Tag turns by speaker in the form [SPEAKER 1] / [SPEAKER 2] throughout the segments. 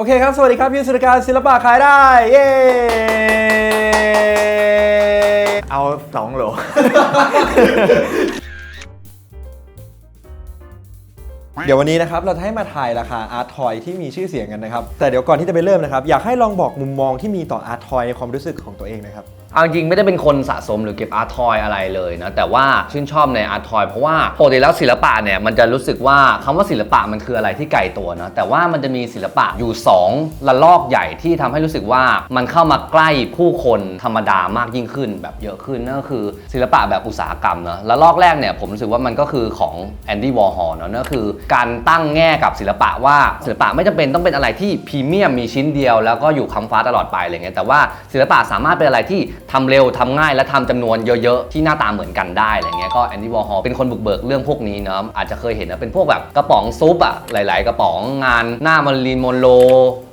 [SPEAKER 1] โอเคครับ สวัสดีครับพี่สุรการศิลปะขายได้ เย้
[SPEAKER 2] เอาสองโหล
[SPEAKER 1] เดี๋ยววันนี้นะครับ เราจะให้มาถ่ายราคาอาร์ตทอยที่มีชื่อเสียงกันนะครับ แต่เดี๋ยวก่อนที่จะไปเริ่มนะครับ อยากให้ลองบอกมุมมองที่มีต่ออาร์ตทอยในความรู้สึกของตัวเองนะครับ
[SPEAKER 3] เอาจริงไม่ได้เป็นคนสะสมหรือเก็บอาร์ทอยอะไรเลยนะ แต่ว่าชื่นชอบในอาร์ทอยเพราะว่าปกติแล้วศิลปะเนี่ยมันจะรู้สึกว่าคำว่าศิลปะมันคืออะไรที่ไกลตัวนะแต่ว่ามันจะมีศิลปะอยู่2ระลอกใหญ่ที่ทำให้รู้สึกว่ามันเข้ามาใกล้ผู้คนธรรมดามากยิ่งขึ้น แบบเยอะขึ้นนั่นก็คือศิลปะแบบอุตสาหกรรมนะระลอกแรกเนี่ยผมรู้สึกว่ามันก็คือของแอนดี้วอร์ฮอลนะนั่นก็คือการตั้งแง่กับศิลปะว่าศิลปะไม่จำเป็นต้องเป็นอะไรที่พรีเมียมมีชิ้นเดียว แล้วก็อยู่คำฟ้าตลอดไปอะไรเงี้ยแต่ว่าศิลปะสามารถเป็นอะไรที่ ทำเร็วทำง่ายและทำจำนวนเยอะๆ ที่หน้าตาเหมือนกันได้อะไรเงี้ยก็แอนดี้วอร์ฮอลเป็นคนบุกเบิกเรื่องพวกนี้เนาะอาจจะเคยเห็นนะเป็นพวกแบบกระป๋องซุปอะหลาย ๆ กระป๋องงานหน้ามารีนโมโล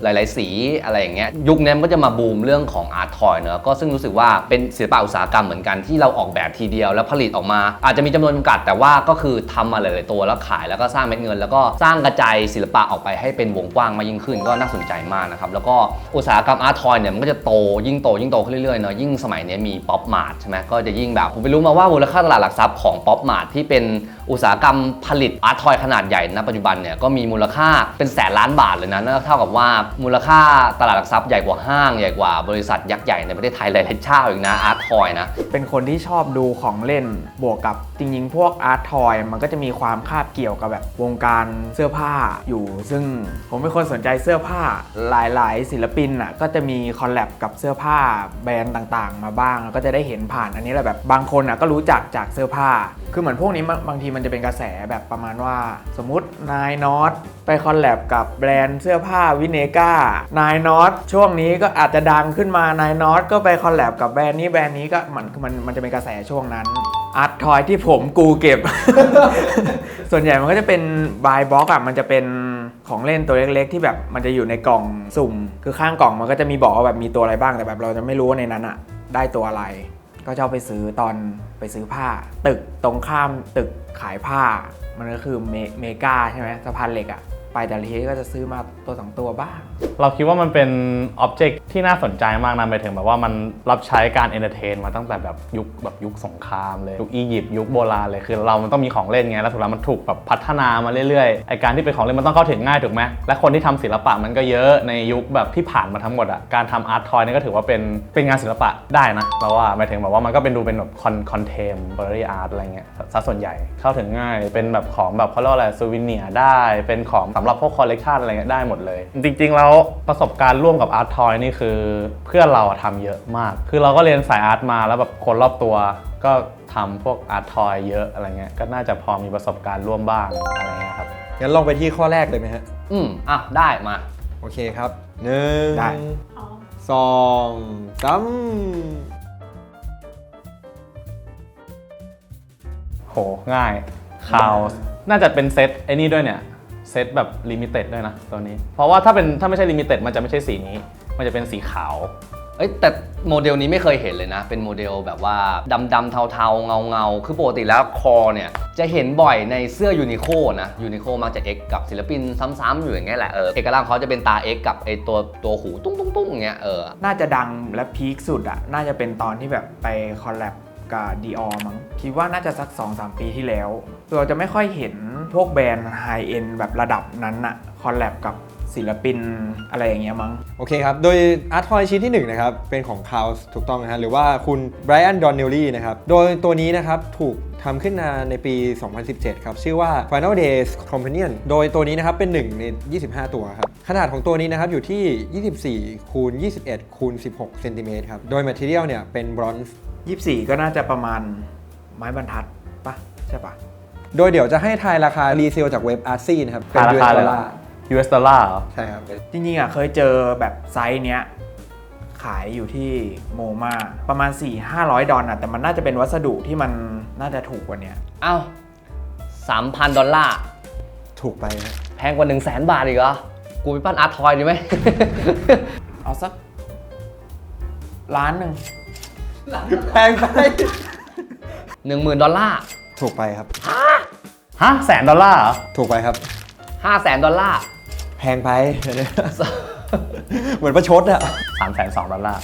[SPEAKER 3] หลาย ๆ สีอะไรอย่างเงี้ยยุคนี้นก็จะมาบูมเรื่องของอาร์ตทอยเนอะก็ซึ่งรู้สึกว่าเป็นศิลปะอุตสาหกรรมเหมือนกันที่เราออกแบบทีเดียวแล้วผลิตออกมา อาจจะมีจำนวนจำกัดแต่ว่าก็คือทำมาหลาย ๆ ตัวแล้วขายแล้วก็สร้างเม็ดเงิน แล้วก็สร้างกระจายศิลปะออกไปให้เป็นวงกว้างมากยิ่งขึ้นก็น่าสนใจมากนะครับแล้วก็อุตสาหกรรมอาร์ตทอยเนี่ยมันก็จะโตยิ่งโตยิ่งโตขึ้นเรื่อย ๆ เนอะยิ่งสมัยนี้มีป๊อปมาร์ทใช่ไหมก็จะยิ่งแบบ ผมไปรู้มาว่ามูลค่าตลาดหลักทรัพย์ของป๊อปมาร์ทที่เป็นอุตสาหกรรมผลิตอาร์ตทอยขนาดใหญ่ณปัจจุบันเนี่ยก็มีมูลค่าเป็นแสนล้านบาทเลยนะนั่นก็เท่ากับว่ามูลค่าตลาดหลักทรัพย์ใหญ่กว่าห้างใหญ่กว่าบริษัทยักษ์ใหญ่ในประเทศไทยหลายๆเจ้าอีกนะอาร์ตทอยนะ
[SPEAKER 2] เป็นคนที่ชอบดูของเล่นบวกกับจริงๆ พวกอาร์ตทอยมันก็จะมีความคาบเกี่ยวกับแบบวงการเสื้อผ้าอยู่ ซึ่งผมเป็นคนสนใจเสื้อผ้าหลาย ๆ ศิลปินอะก็จะมีคอลแลบกับเสื้อผ้าแบรนด์ต่างๆมาบ้าง แล้วก็จะได้เห็นผ่านอันนี้แหละแบบบางคนอะก็รู้จักจากเสื้อผ้า คือเหมือนพวกนี้บางทีมันจะเป็นกระแสแบบประมาณว่า สมมตินายนอตไปคอลแลบกับแบรนด์เสื้อผ้าวินเนก้านายนอตช่วงนี้ก็อาจจะดังขึ้นมานายนอตก็ไปคอลแลบกับแบรนด์นี้แบรนด์นี้ก็มันมันมันจะเป็นกระแสช่วงนั้นอาร์ตทอยที่ผมกูเก็บ ส่วนใหญ่มันก็จะเป็นบายบ็อกอะมันจะเป็นของเล่นตัวเล็กๆ ที่แบบมันจะอยู่ในกล่องสุ่ม คือข้างกล่องมันก็จะมีบอกว่าแบบมีตัวอะไรบ้างแต่แบบเราจะไม่รู้ว่าในนั้นอะ ได้ตัวอะไร ก็จะเอาไปซื้อตอนไปซื้อผ้า ตึกตรงข้ามตึกขายผ้า มันก็คือเมเมกาใช่ไหมสะพานเหล็กอะไปแต่ละทีก็จะซื้อมา ตัวสองตัวบ้าง
[SPEAKER 4] เราคิดว่ามันเป็นอ็อบเจกต์ที่น่าสนใจมากนะไปถึงแบบว่ามันรับใช้การเอนเตอร์เทนมาตั้งแต่แบบยุคแบบยุคสงครามเลย ยุคอียิปต์ยุคโบราณเลยคือเรามันต้องมีของเล่นไงแล้วถูกแล้วมันถูกแบบพัฒนามาเรื่อยๆไอการที่เป็นของเล่นมันต้องเข้าถึงง่ายถูกไหมและคนที่ทำศิลปะมันก็เยอะในยุคแบบที่ผ่านมาทั้งหมดอะการทำอาร์ตทอยนี่ก็ถือว่าเป็นเป็นงานศิลปะได้นะเราว่าหมายถึงแบบว่ามันก็เป็นดูเป็นแบบคอนคอนเทมบริอาร์ตอะไรเงี้ยซะส่วนใหญ่เข้าถึงง่ายเป็นแบบของแบบเขาเรียกว่าอะไรซูวิเนียได้เป็นของสำหรับพวกคอลเลกชันอะไรเงี้ยได้หมดเลย จริง ๆ แล้วประสบการณ์ร่วมกับอาร์ตทอยนี่คือ เพื่อนเราอะทำเยอะมาก คือเราก็เรียนสายอาร์ตมาแล้วแบบคนรอบตัว ก็ทำพวกอาร์ตทอยเยอะอะไรเงี้ยก็น่าจะพอมีประสบการณ์ร่วมบ้างอะไรเงี้ยครับ
[SPEAKER 1] งั้นลองไปที่ข้อแรกเลยไหมฮะ
[SPEAKER 3] อืมอะได้มา
[SPEAKER 1] โอเคครับหนึ่ง
[SPEAKER 2] ได้
[SPEAKER 1] สองสาม
[SPEAKER 4] โหง่ายคาวน่าจะเป็นเซตไอ้นี่ด้วยเนี่ยเซ ตแบบลิมิเต็ดด้วยนะตัวนี้ เพราะว่าถ้าเป็นถ้าไม่ใช่ลิมิเต็ดมันจะไม่ใช่สีนี้ มันจะเป็นสีขาว
[SPEAKER 3] เอ้ยแต่โมเดลนี้ไม่เคยเห็นเลยนะ เป็นโมเดลแบบว่าดำดำๆเทาๆเงาเงาๆคือปกติแล้วคอเนี่ย จะเห็นบ่อยในเสื้อยูนิโคนะยูนิโคมักจะ X กับศิลปินซ้ำๆอยู่อย่างเงี้ยแหละเออเอกลักษณ์เขาจะเป็นตา X กับไอตัวตัวหูตุ้งตุ้งตุ้งอย่างเงี้ยเออ
[SPEAKER 2] น่าจะดังและพีคสุดอะน่าจะเป็นตอนที่แบบไปคอลแลบ กับดีออมั้งคิดว่าน่าจะสัก 2-3 ปีที่แล้ว เราจะไม่ค่อยเห็นพวกแบรนด์ไฮเอ็นแบบระดับนั้นอะคอลแลบกับศิลปินอะไรอย่างเงี้ยมั้ง
[SPEAKER 1] โอเคครับ โดยอาร์ตทอยชิ้นที่1นะครับ เป็นของคาวถูกต้องนะฮะ หรือว่าคุณไบรอัน ดอนเนลลี่นะครับ โดยตัวนี้นะครับถูกทำขึ้นมาในปี 2017 ครับ ชื่อว่า Final Days Companion โดยตัวนี้นะครับเป็น 1 ใน 25 ตัวครับ ขนาดของตัวนี้นะครับอยู่ที่ 24คูณ21คูณ16เซนติเมตรครับ โดย Material เนี่ยเป็นบรอนซ์
[SPEAKER 2] 24 ก็น่าจะประมาณไม้บรรทัดปะใช่ปะ
[SPEAKER 1] โดยเดี๋ยวจะให้ทายราคารีเซลจากเว็บ a r t นะครับ เป็น
[SPEAKER 4] รา
[SPEAKER 1] US
[SPEAKER 4] คา
[SPEAKER 1] ด
[SPEAKER 4] เล
[SPEAKER 1] อยล
[SPEAKER 4] เหรอ
[SPEAKER 1] ลาร์
[SPEAKER 4] US ดอลลาร์เหรอ
[SPEAKER 1] ใช่ครับ
[SPEAKER 2] จริงๆอะเคยเจอแบบไซส์เนี้ย ขายอยู่ที่โมมาประมาณ 4 500 ดอลลาร์แต่มันน่าจะเป็นวัสดุที่มันน่าจะถูกกว่าเนี้ย
[SPEAKER 3] เอ้าสามพันดอลลาร์
[SPEAKER 1] ถูกไปครับ
[SPEAKER 3] แพงกว่า 1 0 0 0 0แสนบาทอีกเหรอ กูไปปั้นอาร์ตทอยดีไหม
[SPEAKER 2] เอาสักล้านหนึ่ง
[SPEAKER 1] แพงไป
[SPEAKER 3] หนึ่งหมื่นดอลลาร์
[SPEAKER 1] ถูกไปครับ
[SPEAKER 4] ฮะแสนดอลลาร์เหรอ
[SPEAKER 1] ถูกไปครับ
[SPEAKER 3] ห้าแสนดอลลาร์
[SPEAKER 1] แพงไปเหมือนประชดอะ
[SPEAKER 4] 3ามแสนสองดอลลาร์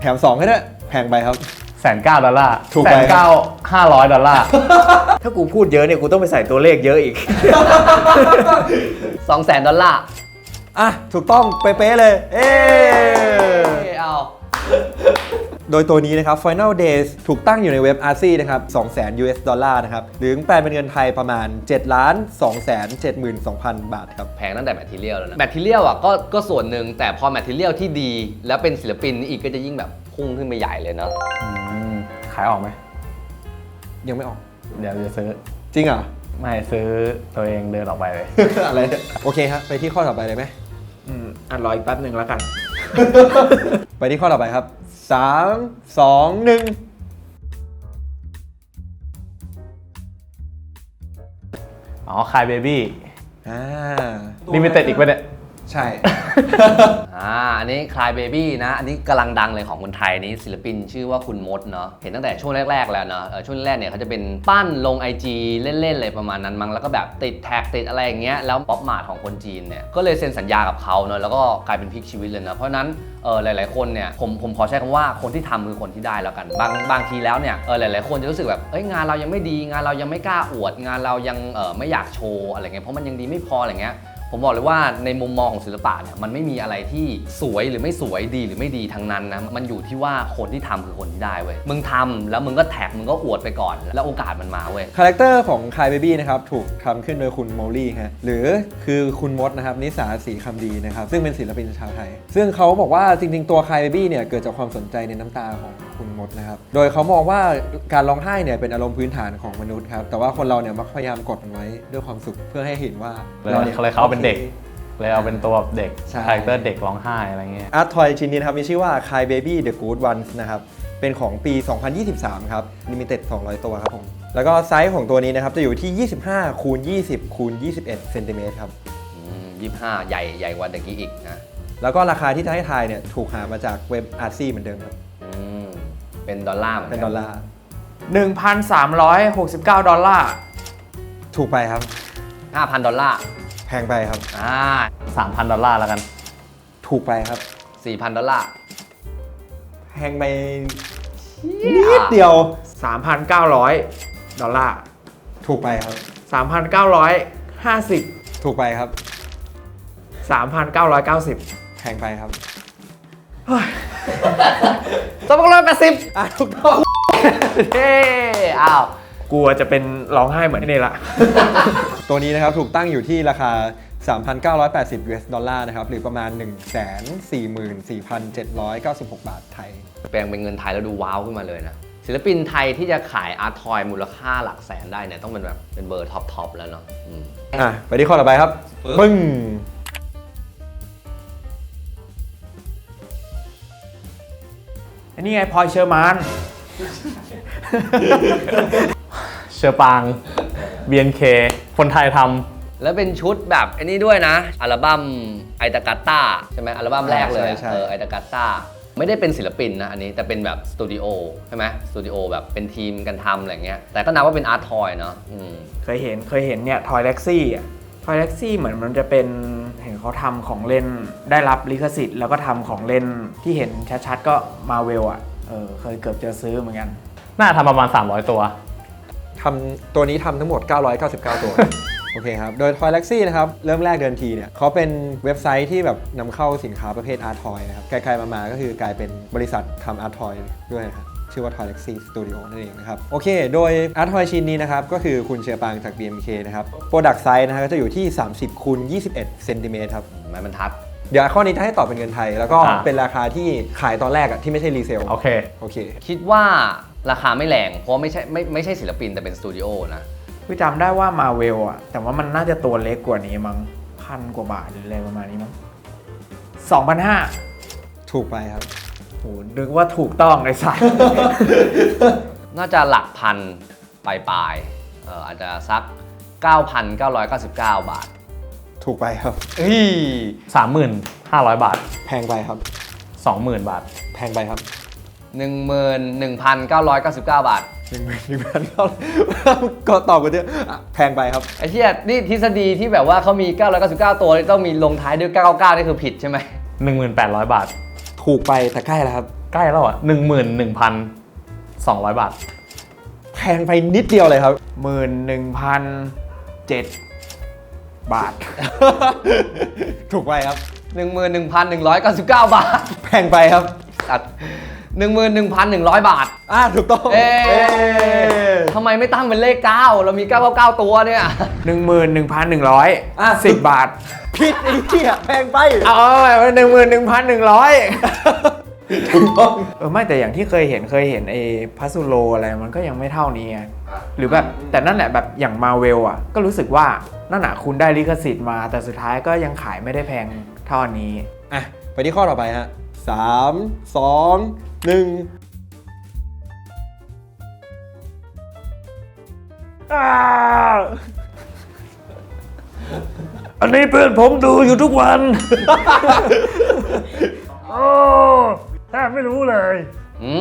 [SPEAKER 1] แถมสองให้ด้วยแพงไปครับ
[SPEAKER 4] แสนเก้าดอลลาร์
[SPEAKER 1] ถูก
[SPEAKER 4] แส
[SPEAKER 1] ไป
[SPEAKER 4] นเก้าห้าร้อยดอลลาร์
[SPEAKER 2] ถ้ากูพูดเยอะเนี่ย กูต้องไปใส่ตัวเลขเยอะอีก
[SPEAKER 3] 2 0 0แสนดอลลาร์
[SPEAKER 1] อะถูกต้องเป๊ะๆเลย เอ๊
[SPEAKER 3] เอ้ยเอา
[SPEAKER 1] โดยตัวนี้นะครับ Final Days ถูกตั้งอยู่ในเว็บ a r c นะครับ200,000 US ดอลลาร์นะครับ หรือแปลเป็นเงินไทยประมาณ 7 ล้าน2 7 2 0 0 0 บาทครับ
[SPEAKER 3] แพงตั้งแต่แมทเทียลแล้วนะแมทเทียลอะก็ก็ส่วนหนึ่งแต่พอแมทเทียลที่ดี แล้วเป็นศิลปินอีกก็จะยิ่งแบบพุ่งขึ้นไปใหญ่เลยเนาะ
[SPEAKER 4] อืมขายออกไหม
[SPEAKER 1] ยังไม่ออก
[SPEAKER 4] เดี๋ยวจะซื้อ
[SPEAKER 1] จริงเหรอ
[SPEAKER 4] ไม่ซื้อตัวเองเดินออกไปเลย
[SPEAKER 1] อะไรเนี่ยโอเคครับไปที่ข้อต่อไปเลยไหม
[SPEAKER 2] อืมอะรออีกแป๊บหนึ่งแล้วกัน
[SPEAKER 1] ไปที่ข้อต่อไปครับ 3 2 1
[SPEAKER 4] อ๋อคายเบบี้
[SPEAKER 1] อ่า
[SPEAKER 4] ลิมิเต็ดอีกไปเนี่ย
[SPEAKER 1] ใช่
[SPEAKER 3] อ่าอันนี้คลายเบบี้นะ อันนี้กำลังดังเลยของคนไทยนี้ศิลปินชื่อว่าคุณมดเนาะเห็นตั้งแต่ช่วงแรกๆแล้วเนาะเออช่วงแรกเนี่ยเขาจะเป็นปั้นลง IG เล่นๆเลยประมาณนั้นมั้งแล้วก็แบบติดแท็กติดอะไรอย่างเงี้ยแล้วป๊อปมาร์ทของคนจีนเนี่ยก็เลยเซ็นสัญญากับเขาเนาะแล้วก็กลายเป็นพลิกชีวิตเลยนะเพราะฉะนั้นเออหลายๆคนเนี่ยผมผมขอใช้คำว่าคนที่ทำคือคนที่ได้แล้วกัน บางบางทีแล้วเนี่ยเออหลายๆ คนจะรู้สึกแบบเอ้ยงานเรายังไม่ดีงานเรายังไม่กล้าอวด งานเรายังเออไม่อยากโชว์อะไรเงี้ยเพราะมันยังดีไม่พออะไรเงี้ย ผมบอกเลยว่าในมุมมองของศิลปะเนี่ยมันไม่มีอะไรที่สวยหรือไม่สวยดีหรือไม่ดีทั้งนั้นนะมันอยู่ที่ว่าคนที่ทำคือคนที่ได้เว้ยมึงทำแล้วมึงก็แท็กมึงก็อวดไปก่อน แล้วโอกาสมันมาเว้ย
[SPEAKER 1] คาแรคเตอร์ของคายเบบี้นะครับถูกทำขึ้นโดยคุณโมลี่ฮะหรือคือคุณมดนะครับนิสาสีคำดีนะครับซึ่งเป็นศิลปินชาวไทย ซึ่งเขาบอกว่าจริงๆตัวคายเบบี้เนี่ยเกิดจากความสนใจในน้ำตาของ คุณมดนะครับ โดยเขามองว่าการร้องไห้เนี่ยเป็นอารมณ์พื้นฐานของมนุษย์ครับ แต่ว่าคนเราเนี่ยมักพยายามกดมันไว้ด้วยความสุขเพื่อให้เห็นว่า
[SPEAKER 4] เลย
[SPEAKER 1] นี่
[SPEAKER 4] เขาเลยเขาเอาเป็นเด็ก เลยเอาเป็นตัวแบบเด็ก
[SPEAKER 1] ใช่
[SPEAKER 4] คาแรคเตอร์เด็กร้องไห้อะไรเงี้ย
[SPEAKER 1] อาร์ตทอยชิ้นนี้นะครับมีชื่อว่า Kai Baby The Good Ones นะครับ เป็นของปี 2023 ครับ Limited 200 ตัวครับผม แล้วก็ไซส์ของตัวนี้นะครับ จะอยู่ที่ 25 คูณ 20 คูณ 21 เซนติเมตรครับ
[SPEAKER 3] ยี่ห้าใหญ่ใหญ่กว่าตะกี้อีกนะ
[SPEAKER 1] แล้วก็ราคาที่จะให้ทายเนี่ย ถูกหามาจากเว็บ a r c เหมือนเดิมครับ
[SPEAKER 3] อืม เป็นดอลลาร์เหมือน
[SPEAKER 1] เป็น
[SPEAKER 3] กั
[SPEAKER 1] ดอลลาร์
[SPEAKER 2] 1,369 ดอลลาร์
[SPEAKER 1] ถูกไปครับ
[SPEAKER 3] ห้าพันดอลลาร์
[SPEAKER 1] แพงไปครับ
[SPEAKER 3] อ่า
[SPEAKER 4] 3,000 ดอลลาร์แล้วกัน
[SPEAKER 1] ถูกไปครับ
[SPEAKER 3] สี่พันดอลลาร์
[SPEAKER 1] แพงไปนิดเดียว
[SPEAKER 2] 3,900 ดอลลาร์
[SPEAKER 1] ถูกไปครับ
[SPEAKER 2] 3,950
[SPEAKER 1] ถูกไปครับ
[SPEAKER 2] 3,990
[SPEAKER 1] แพงไปครับ
[SPEAKER 3] สองพันร้อยแปดสิบ
[SPEAKER 1] อะถูกต้อง
[SPEAKER 3] เฮ้อ้าว
[SPEAKER 2] กลัวจะเป็นร้องไห้เหมือนนี่ละ
[SPEAKER 1] ตัวนี้นะครับถูกตั้งอยู่ที่ราคา 3,980 US ดอลลาร์นะครับ หรือประมาณ 144,796 บาทไทย
[SPEAKER 3] แปลงเป็นเงินไทยแล้วดูว้าวขึ้นมาเลยนะ ศิลปินไทยที่จะขายอาร์ตทอยมูลค่าหลักแสนได้เนี่ยต้องเป็นแบบเป็นเบอร์ท็อปทอปแล้วเนาะอืม
[SPEAKER 1] อะ ไปที่ข้อต่อไปครับ ปึ้ง
[SPEAKER 2] อันนี้ไงพลอยเชอร์มาน
[SPEAKER 4] เชอปาง BNK คนไทยท
[SPEAKER 3] แล้วเป็นชุดแบบไอ้นี้ด้วยนะ อัลบั้มไอตากาต้าใช่ไหมอัลบั้มแรกเลยอะ
[SPEAKER 1] ใช่ใช่
[SPEAKER 3] เออไอตากาต้าไม่ได้เป็นศิลปินนะอันนี้แต่เป็นแบบสตูดิโอใช่ไหมสตูดิโอแบบเป็นทีมกันทำอะไรเงี้ยแต่ก็นับว่าเป็นอาร์ตทอยเนาะอืม
[SPEAKER 2] เคยเห็นเคยเห็นเนี่ยทอยเล็กซี่ อะทอยเล็กซี่เหมือนมันจะเป็นเห็นเขาทำของเล่นได้รับลิขสิทธิ์แล้วก็ทำของเล่นที่เห็นชัดๆก็มาเวลอะเออเคยเกือบจะซื้อเหมือนกันำ
[SPEAKER 4] น่าทำประมาณ 300 ตัว
[SPEAKER 1] ทำตัวนี้ทำทั้งหมด 999 ตัว โอเคครับ โดย Toy l e x y นะครับ เริ่มแรกเดินทีเนี่ยเขาเป็นเว็บไซต์ที่แบบนำเข้าสินค้าประเภท Art Toy นะครับไกลๆมาๆก็คือกลายเป็นบริษัททำ Art Toy ด้วยนะครับ ชื่อว่า Toy l e x y Studio นั่นเองนะครับ โอเค โดย Art Toy ชิ้นนี้นะครับ ก็คือคุณเชียร์ปางจาก BMK นะครับ Product Size นะฮะก็จะอยู่ที่ 30คูณ21เซนติเมตรครับ
[SPEAKER 3] ไม้บรรทัด
[SPEAKER 1] เดี๋ยวข้อนี้จะให้ตอบเป็นเงินไทย แล้วก็
[SPEAKER 4] อ่า
[SPEAKER 1] เป็นราคาที่ขายตอนแรกอะที่ไม่ใช่รีเซล
[SPEAKER 4] โอเค
[SPEAKER 1] โอเค
[SPEAKER 3] คิดว่าราคาไม่แรงเพราะไม่ใช่ไม่ไม่ใช่ศิลปินแต่เป็นสตูดิโอนะ
[SPEAKER 2] พี่จำได้ว่ามาเวลอะแต่ว่ามันน่าจะตัวเล็กกว่านี้มั้งพันกว่าบาทหรืออะไรประมาณนี้มั้งสองพันห้า
[SPEAKER 1] ถูกไปครับ
[SPEAKER 2] โหนึกว่าถูกต้องไอ้สัส
[SPEAKER 3] น่าจะหลักพันปลายปลายๆเอออาจจะสัก 9,999 บาท
[SPEAKER 1] ถูกไปครับ
[SPEAKER 3] เฮ้ย
[SPEAKER 4] 3,500บาท
[SPEAKER 1] แพงไปครับ
[SPEAKER 4] 20,000บาท
[SPEAKER 1] แพงไปครับ
[SPEAKER 3] 11,999 บาท
[SPEAKER 1] หนึ่งหมื่นหนึ่งพันเท่าไหร่ก็ตอบกันเถอะอะแพงไปครับ
[SPEAKER 3] ไอ้เชี่ยนี่ทฤษฎีที่แบบว่าเขามี 999 ตัวต้องมีลงท้ายด้วย 999นี่คือผิดใช่ไหม
[SPEAKER 4] 18,000บาท
[SPEAKER 1] ถูกไปแต่ใกล้แล้วครับ
[SPEAKER 4] ใกล้แล้วอะ11,200บาท
[SPEAKER 1] แพงไปนิดเดียวเลยครับ
[SPEAKER 2] หมื่นหนึ่งพันเจ็ดบาท
[SPEAKER 1] ถูกไปครับ
[SPEAKER 3] 11,199บาท
[SPEAKER 1] แพงไปครับ
[SPEAKER 3] ตัด11,100บาท
[SPEAKER 1] อ่าถูกต้อง
[SPEAKER 3] เอ๊ะ
[SPEAKER 1] เอ๊ะ
[SPEAKER 3] ทำไมไม่ตั้งเป็นเลข 9 เรามี 999 ตัวเนี่ย
[SPEAKER 2] หนึ่งหมื่นหนึ่งพันหนึ่งร้อย
[SPEAKER 1] อะ
[SPEAKER 2] สิบบาท
[SPEAKER 1] ผิดไอ้เหี้ยแพงไป
[SPEAKER 2] เอาเอาหนึ่งหมื่นหนึ่งพันหนึ่งร้อย
[SPEAKER 1] ถูกต้อง
[SPEAKER 2] เออไม่แต่อย่างที่เคยเห็นเคยเห็นไอ้พัสโลอะไรมันก็ยังไม่เท่านี้ไงหรือแบบแต่นั่นแหละแบบอย่างมาเวลอะ ก็รู้สึกว่านั่นอะคุณได้ลิขสิทธิ์มา แต่สุดท้ายก็ยังขายไม่ได้แพงเท่าอันนี้
[SPEAKER 1] อะ ไปที่ข้อต่อไปฮะสามสองหนึ่ง
[SPEAKER 2] อันนี้เพื่อนผมดูอยู่ทุกวัน
[SPEAKER 4] โอ้แทบไม่รู้เลย
[SPEAKER 3] อื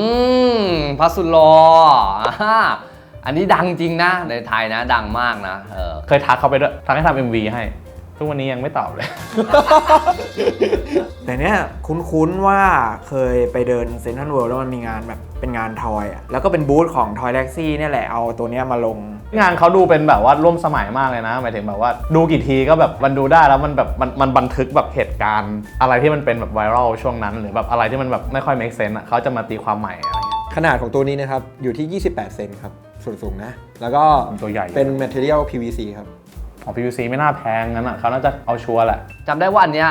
[SPEAKER 3] มพัสุโลอ่าอันนี้ดังจริงนะ ในไทยนะ ดังมากนะเออ
[SPEAKER 4] เคยทักเขาไปด้วยทักให้ทำ MV ให้ ทุกวันนี้ยังไม่ตอบเลย
[SPEAKER 2] แต่เนี้ยคุ้นๆว่าเคยไปเดินเซนทรัลเวิลด์แล้วมันมีงานแบบเป็นงานทอยอะแล้วก็เป็นบูธของทอยแล็กซี่เนี่ยแหละเอาตัวเนี้ยมาลง
[SPEAKER 4] งานเขาดูเป็นแบบว่าร่วมสมัยมากเลยนะหมายถึงแบบว่าดูกี่ทีก็แบบมันดูได้แล้วมันแบบมันมันบันทึกแบบเหตุการณ์ อะไรที่มันเป็นแบบไวรัลช่วงนั้น หรือแบบอะไรที่มันแบบไม่ค่อย make sense อะเขาจะมาตีความใหม่อะไรเงี้ย
[SPEAKER 1] ขนาดของตัวนี้นะครับ อยู่ที่ 28 เซนครับส่วนสูงนะ แล้วก็
[SPEAKER 4] ตัวใหญ่
[SPEAKER 1] เป็น material PVC ครับ
[SPEAKER 4] ของ PVC ไม่น่าแพงงั้นอะเขาน่าจะเอาชัวร์แหละ
[SPEAKER 3] จำได้ว่าอันเนี้ย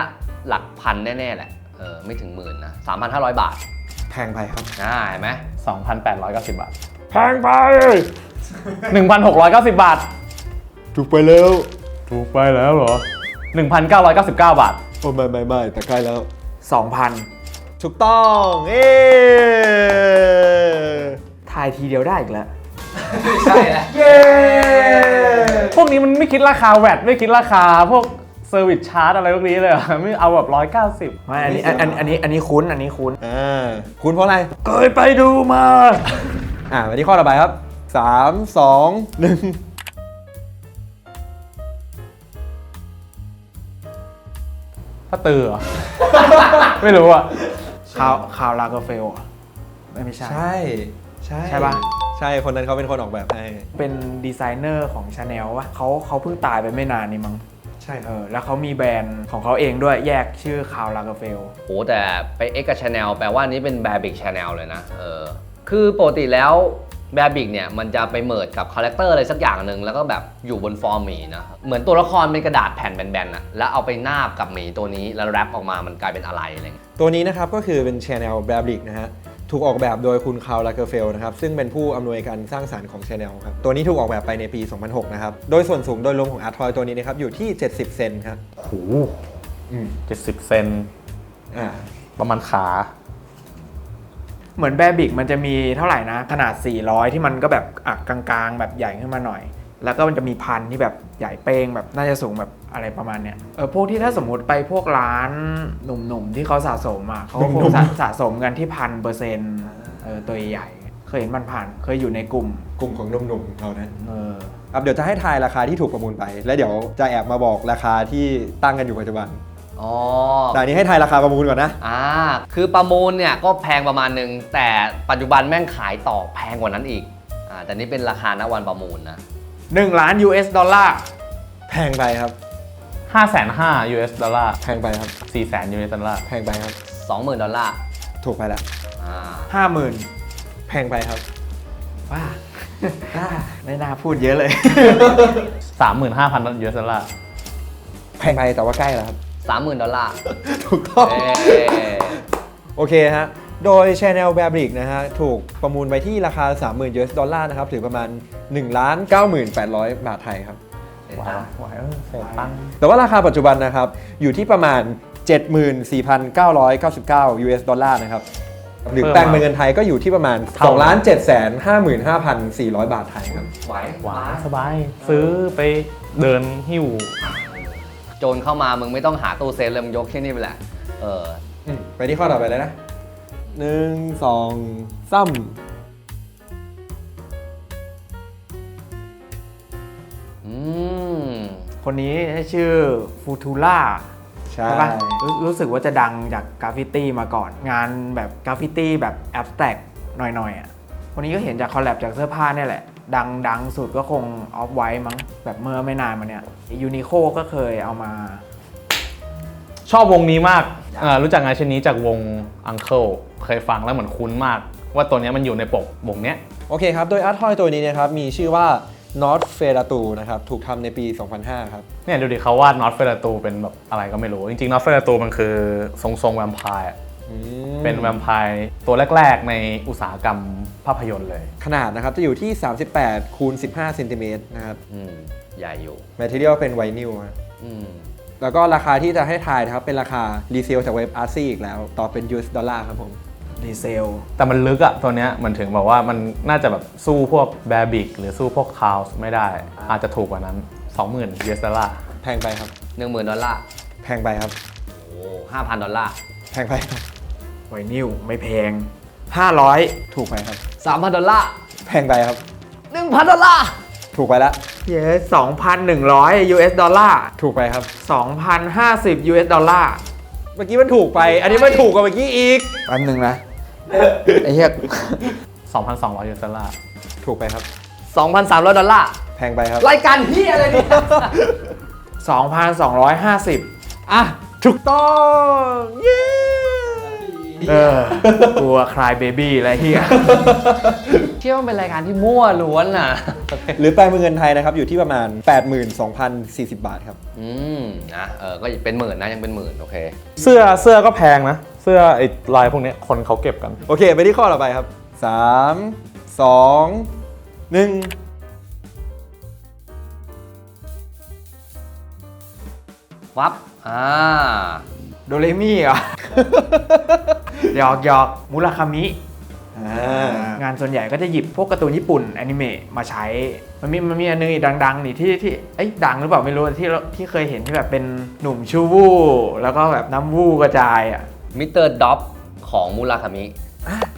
[SPEAKER 3] หลักพันแน่ๆแหละเออไม่ถึงหมื่นนะ3,500 บาท
[SPEAKER 1] แพงไปครับ
[SPEAKER 3] อ่าเห็นไหม
[SPEAKER 4] 2,890 บาท แพงไป 1,690 บาท
[SPEAKER 1] ถูกไปแล้ว
[SPEAKER 4] ถูกไปแล้วเหรอ 1,999 บาท
[SPEAKER 1] โอ้ไม่ไม่ไม่แต่ใกล้แล้ว
[SPEAKER 2] 2,000
[SPEAKER 1] ถูกต้อง เอ๊
[SPEAKER 2] ทายทีเดียวได้อีกแล้ว
[SPEAKER 3] ใช่แหละ
[SPEAKER 1] เย้
[SPEAKER 4] พวกนี้มันไม่คิดราคาแวดไม่คิดราคาพวกเซอร์วิสชาร์จอะไรพวกนี้เลยเหรอไม่เอาแบบ190
[SPEAKER 2] ไม่อันนี้อันอันอันนี้อันนี้คุ้นอันนี้คุ้น
[SPEAKER 1] อ่าคุณเพราะอะไร
[SPEAKER 2] เคยไปดูมา
[SPEAKER 1] อ่าไปที่ข้อต่อไปครับ3 2 1
[SPEAKER 4] ป้าตือเหรอ ไม่รู้อะ
[SPEAKER 2] ข่าวข่าวลาเกอร์เฟลอะไม่ไม่ใช่
[SPEAKER 1] ใช่ ใช่
[SPEAKER 2] ใช่ปะ
[SPEAKER 1] ใช่คนนั้นเขาเป็นคนออกแบบให้
[SPEAKER 2] เป็นดีไซเนอร์ของชาแนลวะเขาเขาเพิ่งตายไปไม่นานนี่มั้ง
[SPEAKER 1] ใช่ค
[SPEAKER 2] เอ
[SPEAKER 1] รับ
[SPEAKER 2] อแล้วเขามีแบรนด์ของเขาเองด้วยแยกชื่อข่าวลาเกอร์เฟล
[SPEAKER 3] โอ้แต่ไปเอ็กกับชาแนลแปลว่าอันนี้เป็นแบบิกชาแนลเลยนะเออคือปกติแล้วแบบิกเนี่ย มันจะไปเมิร์ดกับคาแรคเตอร์อะไรสักอย่างหนึ่งแล้วก็แบบอยู่บนฟอร์มหมีนะ เหมือนตัวละครเป็นกระดาษแผ่นแบนๆอะแล้วเอาไปนาบกับหมีตัวนี้แล้วแรปออกมามันกลายเป็นอะไรอะไรเงี้ย
[SPEAKER 1] ตัวนี้นะครับก็คือเป็นชแนลแบบลิกนะฮะ ถูกออกแบบโดยคุณคาร์ลลาเกอร์เฟลนะครับซึ่งเป็นผู้อำนวยการสร้างสารรค์ของชแนลครับตัวนี้ถูกออกแบบไปในปี 2006 นะครับ โดยส่วนสูงโดยรวมของอาร์ทอยตัวนี้นะครับอยู่ที่ 70 เซนครับ
[SPEAKER 4] โห
[SPEAKER 1] อืม
[SPEAKER 4] เจ็ดสิบเซน
[SPEAKER 1] อ่า
[SPEAKER 4] ประมาณขา
[SPEAKER 2] เหมือนแบบิกมันจะมีเท่าไหร่นะ ขนาด 400 ที่มันก็แบบอะกลางๆ แบบใหญ่ขึ้นมาหน่อย แล้วก็มันจะมีพันที่แบบใหญ่เป้งแบบน่าจะสูงแบบ อะไรประมาณเนี้ยเออพวกที่ถ้าสมมติไปพวกร้านหนุ่มๆ ที่เขาสะสมอะเขาก็คงสะสะสมกันที่พันเปอร์เซ็นต์เออตัวใหญ่ๆเคยเห็นมันผ่านเคยอยู่ในกลุ่ม
[SPEAKER 1] กลุ่มของหนุ่มๆของเขานะ
[SPEAKER 2] เออ
[SPEAKER 1] ครับเดี๋ยวจะให้ทายราคาที่ถูกประมูลไป แล้วเดี๋ยวจะแอบมาบอกราคาที่ตั้งกันอยู่ปัจจุบัน
[SPEAKER 3] อ๋อ
[SPEAKER 1] แต่อันนี้ให้ทายราคาประมูลก่อนนะ
[SPEAKER 3] อ่าคือประมูลเนี่ยก็แพงประมาณนึงแต่ปัจจุบันแม่งขายต่อแพงกว่านั้นอีกอ่าแต่นี่เป็นราคาณวันประมูลนะ
[SPEAKER 2] 1ล้าน US ดอลลาร์
[SPEAKER 1] แพงไปครับ
[SPEAKER 4] 5 5 0 0 0 US ดอลลาร์
[SPEAKER 1] แพงไปครับ
[SPEAKER 4] 4 0 0 0 0 US ดอลลาร์
[SPEAKER 1] แพงไปครับ
[SPEAKER 3] 20,000ดอลลาร์
[SPEAKER 1] ถูกไปแล้ว
[SPEAKER 3] อ่า
[SPEAKER 2] 50,000
[SPEAKER 1] แพงไปครับ
[SPEAKER 2] ว้าไม่น่าพูดเยอะเลย
[SPEAKER 4] 35,000 US ดอลลาร์
[SPEAKER 1] แพงไปแต่ว่าใกล้แล้วครับ
[SPEAKER 3] 30,000ดอลลาร์
[SPEAKER 1] ถูกต้อง
[SPEAKER 3] เอ้ย
[SPEAKER 1] โอเคฮะ โดย Channel b a b r i c นะฮะ ถูกประมูลไปที่ราคา 30,000 US ดอลลาร์นะครับ หรือประมาณ1ล้าน98,000 บาทไทยครับ
[SPEAKER 4] ว้าวว้าวเออเศษตังค์
[SPEAKER 1] แต่ว่าราคาปัจจุบันนะครับ อยู่ที่ประมาณ 74,999 US ดอลลาร์นะครับหรือแปลงเป็นเงินไทยก็อยู่ที่ประมาณ2ล้าน755,400 บาทไทยครับ
[SPEAKER 3] ไหว
[SPEAKER 4] ว้าวสบาย ซื้อไปเดินหิ้ว
[SPEAKER 3] โจรเข้ามามึงไม่ต้องหาตู้เซฟเลยมึงยกแค่นี้ไปแหละ เออ
[SPEAKER 1] อืมไปที่ข้อต่อไปเลยนะหนึ่งสองสาม
[SPEAKER 3] อืม
[SPEAKER 2] คนนี้ชื่อฟูทูล่า
[SPEAKER 1] ใช่
[SPEAKER 2] ปะรู้รู้สึกว่าจะดังจากกราฟฟิตี้มาก่อน งานแบบกราฟฟิตี้แบบแอบสแต็กหน่อยๆอะวันนี้ก็เห็นจากคอลแลบจากเสื้อผ้าเนี่ยแหละ ดังดังสุดก็คงออฟไว้มั้ง แบบเมื่อไม่นานมาเนี่ยยูนิโคก็เคยเอามา
[SPEAKER 4] ชอบวงนี้มากเอ่อรู้จักงานชิ้นนี้จากวง Uncle เคยฟังแล้วเหมือนคุ้นมาก ว่าตัวเนี้ยมันอยู่ในปกวงเนี้ย
[SPEAKER 1] โอเคครับ โดยอาร์ตทอยตัวนี้นะครับมีชื่อว่า Not f e r a t u นะครับถูกทำในปี 2005 ครับ
[SPEAKER 4] เนี่ยดูดิเขาวาด Not f e r a t u เป็นแบบอะไรก็ไม่รู้ จริงๆ Not f e r a t u มันคือทรงทรงแวมไพร์อะเป็นแวมไพร์ตัวแรก ๆ ในอุตสาหกรรมภาพยนตร์เลย
[SPEAKER 1] ขนาดนะครับ จะอยู่ที่ 38คูณ15เซนติเมตรนะครับ
[SPEAKER 3] อืมใหญ่อยู่
[SPEAKER 1] แมทเทียลเป็นไวนิลฮะ
[SPEAKER 3] อืม
[SPEAKER 1] แล้วก็ราคาที่จะให้ทายนะครับ เป็นราคารีเซลจากเว็บอาร์ซีอีกแล้ว ต่อเป็น US ดอลลาร์ครับผม
[SPEAKER 2] ดีเซล
[SPEAKER 4] แต่มันลึกอะตัวเนี้ยมันถึงบอกว่ามันน่าจะแบบสู้พวกแบบิกหรือสู้พวกคาวส์ไม่ได้ อาจจะถูกกว่านั้น 20,000 US ดอลลาร์
[SPEAKER 1] แพงไปครับ
[SPEAKER 3] หนึ่งหมื่นดอลลาร์
[SPEAKER 1] แพงไปครับ
[SPEAKER 3] โอ้ห้าพันดอลลาร์
[SPEAKER 1] แพงไปครับ
[SPEAKER 2] ไวนิลไม่แพง 500
[SPEAKER 1] ถูกไปครับ
[SPEAKER 3] สามพันดอลลาร์
[SPEAKER 1] แพงไปครับ
[SPEAKER 3] หนึ่งพันดอลลาร์
[SPEAKER 1] ถูกไปละ
[SPEAKER 2] เย้2,100 US ดอลลาร์
[SPEAKER 1] ถูกไปครับ
[SPEAKER 2] 2,050 US ดอลลาร์
[SPEAKER 1] เมื่อกี้มันถูกไป อันนี้มันถูกกว่าเมื่อกี้อีก
[SPEAKER 2] แป๊บนึงนะ ไอ้เหี้ย
[SPEAKER 4] 2,200 US ดอลลาร์
[SPEAKER 1] ถูกไปครับ
[SPEAKER 3] สองพันสามร้อยดอลลาร์
[SPEAKER 1] แพงไปครับ
[SPEAKER 3] รายการเฮียอะไรเนี่ย
[SPEAKER 2] 2,250
[SPEAKER 1] อะ ถูกต้อง เย้
[SPEAKER 2] เออกลัวคลายเบบี้อะไรเฮีย
[SPEAKER 3] เชื่อว่าเป็นรายการที่มั่วล้วนน่ะ
[SPEAKER 1] หรือแปลงเป็นเงินไทยนะครับ อยู่ที่ประมาณ 82,040 บาทครับ
[SPEAKER 3] อืมนะเออก็เป็นหมื่นนะยังเป็นหมื่นโอเค
[SPEAKER 4] เสื้อเสื้อก็แพงนะ เสื้อไอ้ลายพวกเนี้ยคนเขาเก็บกัน
[SPEAKER 1] โอเค ไปที่ข้อต่อไปครับ 3 2 1
[SPEAKER 3] วับ อ่า
[SPEAKER 2] โดเรมี่เหรอ หยอกหยอกมุราคามิ
[SPEAKER 1] อ่า
[SPEAKER 2] งานส่วนใหญ่ก็จะหยิบพวกการ์ตูนญี่ปุ่นแอนิเมะมาใช้ มันมีมันมีอันนึงอีกดัง ๆ นี่ที่ที่เอ้ยดังหรือเปล่าไม่รู้ที่เราที่เคยเห็นที่แบบเป็นหนุ่มชูวู่แล้วก็แบบน้ำวู่กระจายอะ
[SPEAKER 3] มิสเตอร์ด็อปของมูราคามิ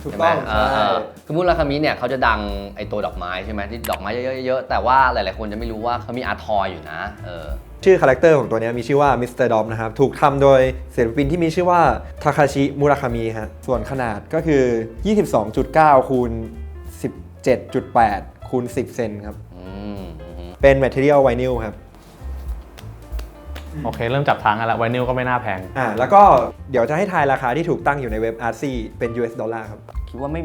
[SPEAKER 1] ถูก
[SPEAKER 3] ใช่ไหม
[SPEAKER 1] ต้อง
[SPEAKER 3] เอ
[SPEAKER 1] ใช่
[SPEAKER 3] อเออคือมูราคามิเนี่ยเขาจะดังไอตัวดอกไม้ใช่ไหมที่ดอกไม้เยอะๆๆแต่ว่าหลายๆคนจะไม่รู้ว่าเขามีอาร์ทอยอยู่นะเออ
[SPEAKER 1] ชื่อคาแรคเตอร์ของตัวเนี้ยมีชื่อว่ามิสเตอร์ดอมนะครับ ถูกทำโดยศิลปินที่มีชื่อว่าทาคาชิมุราคามิฮะส่วนขนาดก็คือ 22.9 คูณ 17.8 คูณ 10 เซนครับ
[SPEAKER 3] อืมอืม
[SPEAKER 1] เป็น material vinyl ครับ
[SPEAKER 4] โอเค เริ่มจับทางกันแล้วไวนิลก็ไม่น่าแพง
[SPEAKER 1] อ่าแล้วก็เดี๋ยวจะให้ทายราคาที่ถูกตั้งอยู่ในเว็บ a r c เป็น US ดอลลาร์ครับ
[SPEAKER 3] คิดว่าไม่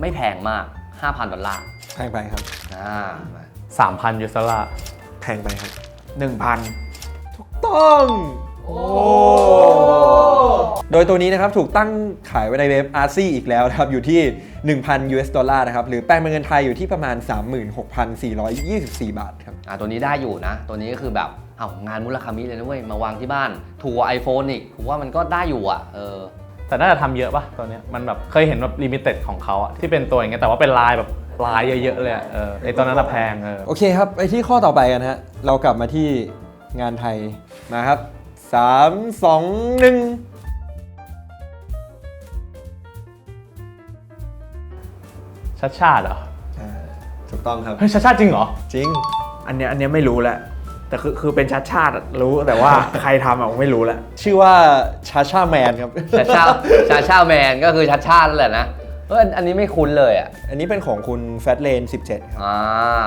[SPEAKER 3] ไม่แพงมาก 5,000 ดอลลาร์
[SPEAKER 1] แพงไปครับ
[SPEAKER 3] อ่า
[SPEAKER 4] 3,000 US ดอลลาร์
[SPEAKER 1] แพงไปครับ
[SPEAKER 2] 1,000
[SPEAKER 1] ต้อง โอ้โดยตัวนี้นะครับถูกตั้งขายไว้ในเว็บ a r c อีกแล้วนะครับ อยู่ที่ 1,000 US ดอลลาร์นะครับ หรือแปลงเป็นเงินไทยอยู่ที่ประมาณ 36,424 บาทครับ
[SPEAKER 3] อ่าตัวนี้ได้อยู่นะ ตัวนี้ก็คือแบบเอางานมูลคามิเลยนะเว้ย มาวางที่บ้านถูกกว่า iPhone อีกผมว่ามันก็ได้อยู่อะเออ
[SPEAKER 4] แต่น่าจะทำเยอะปะตัวเนี้ยมันแบบเคยเห็นแบบลิมิเต็ดของเขาอะที่เป็นตัวอย่างเงี้ยแต่ว่าเป็นลายแบบ ลายเยอะๆเลยอะเออไอตัวนั้นอะแพงเออ
[SPEAKER 1] โอเคครับไปที่ข้อต่อไปกันฮะ เรากลับมาที่งานไทยมาครับ 3 2 1
[SPEAKER 4] ชัดชาติเหรอ
[SPEAKER 1] อ่าถูกต้องครับ
[SPEAKER 4] เฮ้ยชัดชาติจริงเหรอ
[SPEAKER 1] จริง
[SPEAKER 2] อันเนี้ยอันเนี้ยไม่รู้แหละแต่คือคือเป็นชัดชาติอะรู้แต่ว่า ใครทำอะผมไม่รู้แหละ
[SPEAKER 1] ชื่อว่าชาชาแมนครับ
[SPEAKER 3] ชาชาชาชาแมนก็คือชาชานั่นแหละนะ เอออันอันนี้ไม่คุ้นเลยอะ
[SPEAKER 1] อันนี้เป็นของคุณแฟตเลน17 ครับ
[SPEAKER 3] อ่า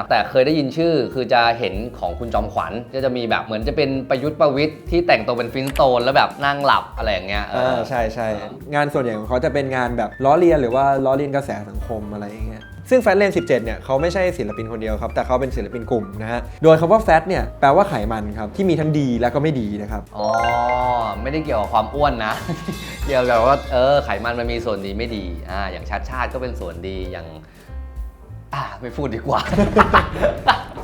[SPEAKER 3] แต่เคยได้ยินชื่อคือจะเห็นของคุณจอมขวัญก็จะมีแบบเหมือนจะเป็นประยุทธ์ประวิทย์ที่แต่งตัวเป็นฟินสโตน แล้วแบบนั่งหลับอะไรอย่างเงี้ยเออ
[SPEAKER 1] อ่าใช่ใช่งานส่วนใหญ่ของเขาจะเป็นงานแบบล้อเลียนหรือว่าล้อเลียนกระแสสังคมอะไรอย่างเงี้ย ซึ่งแฟตเลน17เนี่ยเขาไม่ใช่ศิลปินคนเดียวครับแต่เขาเป็นศิลปินกลุ่มนะฮะโดยคำว่าแฟตเนี่ยแปลว่าไขมันครับที่มีทั้งดีและก็ไม่ดีนะครับ
[SPEAKER 3] อ๋อไม่ได้เกี่ยวกับความอ้วนนะ เกี่ยวกับว่าเออไขมันมันมีส่วนดีไม่ดีอ่าอย่างชาติชาติก็เป็นส่วนดีอย่างอ่าไม่พูดดีกว่า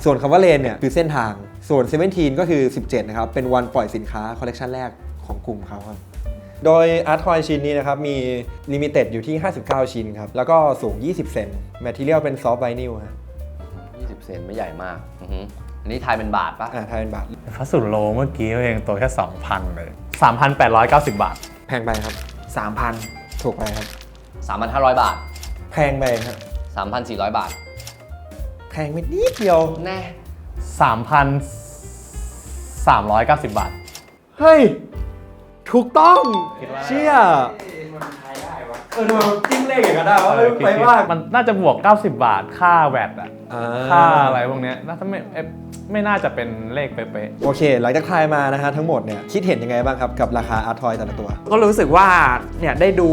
[SPEAKER 1] ส่วนคำว่าเลนเนี่ยคือเส้นทางส่วน 17 ก็คือ 17นะครับเป็นวันปล่อยสินค้าคอลเลกชันแรกของกลุ่มเขาครับ โดยอาร์ตทอยชิ้นนี้นะครับ มีลิมิเต็ดอยู่ที่ 59 ชิ้นครับ แล้วก็สูง 20 เซนแมทเทียลเป็นซอฟต์ไวนิลฮะ
[SPEAKER 3] 20 เซนไม่ใหญ่มากอือหืออันนี้ทายเป็นบาทปะ
[SPEAKER 1] อ่าไทยเป็นบาท
[SPEAKER 4] พัสดุโลเมื่อกี้เองตัวแค่2,000 เลย 3,890 บาท
[SPEAKER 1] แพงไปครับ
[SPEAKER 2] 3,000
[SPEAKER 1] ถูกไปครับ
[SPEAKER 3] 3,500 บาท
[SPEAKER 1] แพงไปครับ
[SPEAKER 3] 3,400 บาท
[SPEAKER 1] แพงไปนิดเดียว
[SPEAKER 3] แน่
[SPEAKER 4] 3,390 บาท
[SPEAKER 1] เฮ้ย ถูกต้องเชี่ยเออทำไมมันจิ้มเลขอย่างนั้นได้วะเออไปมาก
[SPEAKER 4] มันน่าจะบวก 90 บาทค่าแวดอะ
[SPEAKER 1] อ่
[SPEAKER 4] ค่าอะไรพวกเนี้ยน่าจะไม่เอ๊ะไม่น่าจะเป็นเลขเป๊ะ
[SPEAKER 1] โอเค หลังจากทายมานะฮะทั้งหมดเนี่ยคิดเห็นยังไงบ้างครับกับราคาอาร์ทอยแต่ละตัว
[SPEAKER 2] ก็รู้สึกว่าเนี่ยได้ดู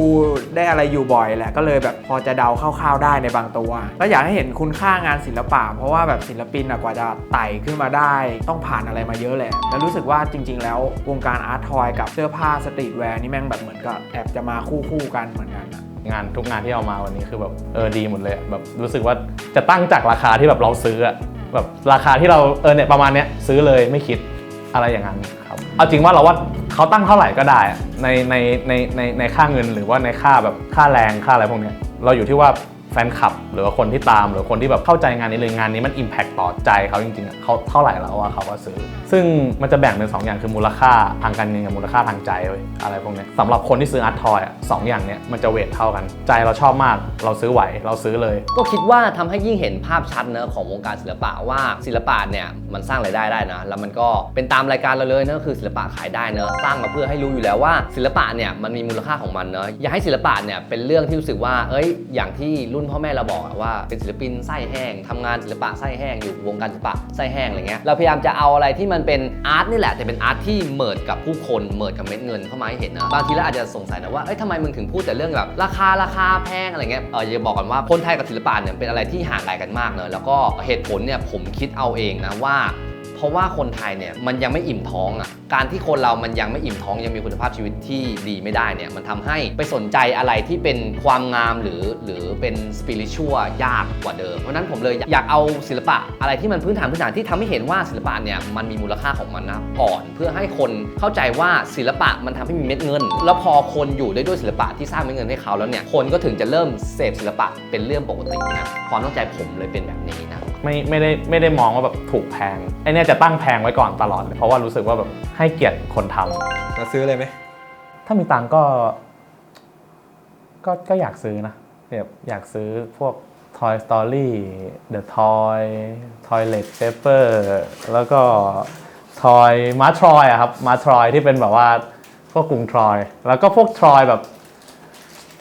[SPEAKER 2] ได้อะไรอยู่บ่อยแหละก็เลยแบบพอจะเดาคร่าวๆได้ในบางตัวแล้วอยากให้เห็นคุณค่างานศิลปะ เพราะว่าแบบศิลปินอะกว่าจะไต่ขึ้นมาได้ ต้องผ่านอะไรมาเยอะแหละ แล้วรู้สึกว่าจริง ๆ แล้ววงการอาร์ตทอยกับเสื้อผ้าสตรีทแวร์นี่แม่งแบบเหมือนกับแอบจะมาคู่ๆกันเหมือนกันอะ
[SPEAKER 4] ๆ งานทุกงานที่เอามาวันนี้คือแบบเออดีหมดเลยอะแบบรู้สึกว่าจะตั้งจากราคาที่แบบเราซื้ออะแบบราคาที่เราเออเนี่ยประมาณเนี้ยซื้อเลยไม่คิดอะไรอย่างนั้นครับเอาจริงว่าเราว่าเขาตั้งเท่าไหร่ก็ได้อะในในในในในค่าเงินหรือว่าในค่าแบบค่าแรงค่าอะไรพวกเนี้ยเราอยู่ที่ว่า แฟนคลับ หรือว่าคนที่ตามหรือคนที่แบบเข้าใจงานนี้เลยงานนี้มัน Impact ต่อใจเขาจริงๆอะเขาเท่าไหร่แล้วว่าเขาก็ซื้อ ซึ่งมันจะแบ่งเป็น2อย่างคือมูลค่าทางการเงินกับมูลค่าทางใจเว้ยอะไรพวกนี้สำหรับคนที่ซื้ออาร์ตทอยอะสองอย่างเนี้ยมันจะเวทเท่ากัน ใจเราชอบมากเราซื้อไหวเราซื้อเลย
[SPEAKER 3] ก็คิดว่าทำให้ยิ่งเห็นภาพชัดเนอะของวงการศิลปะว่าศิลปะเนี่ยมันสร้างรายได้ได้นะ แล้วมันก็เป็นตามรายการเราเลยเนอะคือศิลปะขายได้เนอะสร้างมาเพื่อให้รู้อยู่แล้วว่าศิลปะเนี่ยมันมีมูลค่าของมันเนอะอย่าให้ศิลปะเนี่ยเป็นเรื่องที่รู้สึกว่าเอ้ยอย่างที่รุ่นพ่อแม่เราบอกอะว่าเป็นศิลปินไส้แห้งทำงานศิลปะไส้แห้งอยู่วงการศิลปะไส้แห้งอะไรเงี้ยเราพยายามจะเอาอะไรที่มันเป็นอาร์ตนี่แหละแต่เป็นอาร์ตที่เมิดกับผู้คนเมิดกับเม็ดเงินเข้ามาให้เห็นนะบางทีเราอาจจะสงสัยนะว่าเอ้ยทำไมมึงถึงพูดแต่เรื่องแบบราคาราคาแพงอะไรเงี้ยเออจะบอกกันว่าคนไทยกับศิลปะเนี่ยเป็นอะไรที่ห่างไกลกันมากเนอะแล้วก็เหตุผลเนี่ยผมคิดเอาเองนะว่า ราะว่าคนไทยเนี่ยมันยังไม่อิ่มท้องอะการที่คนเรามันยังไม่อิ่มท้องยังมีคุณภาพชีวิตที่ดีไม่ได้เนี่ยมันทำให้ไปสนใจอะไรที่เป็นความงามหรือหรือเป็นสปิริชัวยากกว่าเดิมเพราะนั้นผมเลยอยากเอาศิลปะอะไรที่มันพื้นฐานพื้นฐานที่ทำให้เห็นว่าศิลปะเนี่ยมันมีมูลค่าของมันนะก่อน เพื่อให้คนเข้าใจว่าศิลปะมันทำให้มีเม็ดเงิน แล้วพอคนอยู่ได้ด้วยศิลปะที่สร้างเม็ดเงินให้เขาแล้วเนี่ยคนก็ถึงจะเริ่มเสพศิลปะเป็นเรื่องปกตินะความตั้งใจผมเลยเป็นแบบนี้นะ
[SPEAKER 4] ไม่ไม่ได้ไม่ได้มองว่าแบบถูกแพงไอเนี่ยจะตั้งแพงไว้ก่อนตลอดเลยเพราะว่ารู้สึกว่าแบบให้เกียรติคนทำ
[SPEAKER 1] จะซื้อเลยไหม
[SPEAKER 4] ถ้ามีตังค์ก็ ก็ก็อยากซื้อนะแบบอยากซื้อพวก Toy Story The Toy Toilet Paper แล้วก็ Toy มาทรอยอะครับมาทรอยที่เป็นแบบว่าพวกกรุงทรอย แล้วก็พวกทรอยแบบ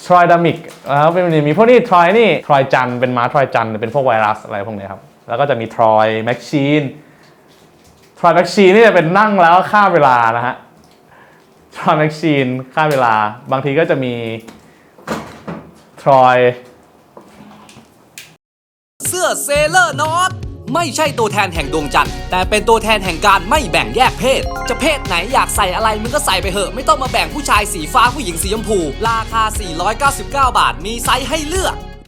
[SPEAKER 4] ทรอยดามิกนะครับเป็นมีพวกนี้ทรอยนี่ทรอยจันเป็นม้าทรอยจันเป็นพวกไวรัสอะไรพวกนี้ครับ แล้วก็จะมีทรอยแมชชีนทรอยแมชชีนนี่จะเป็นนั่งแล้วฆ่าเวลานะฮะทรอยแมชชีนค่าเวลา บางทีก็จะมีทรอย
[SPEAKER 5] เสื้อเซเลอร์นอตไม่ใช่ตัวแทนแห่งดวงจันทร์แต่เป็นตัวแทนแห่งการไม่แบ่งแยกเพศ จะเพศไหนอยากใส่อะไรมึงก็ใส่ไปเหอะ ไม่ต้องมาแบ่งผู้ชายสีฟ้าผู้หญิงสีชมพู ราคา 499 บาท มีไซส์ให้เลือก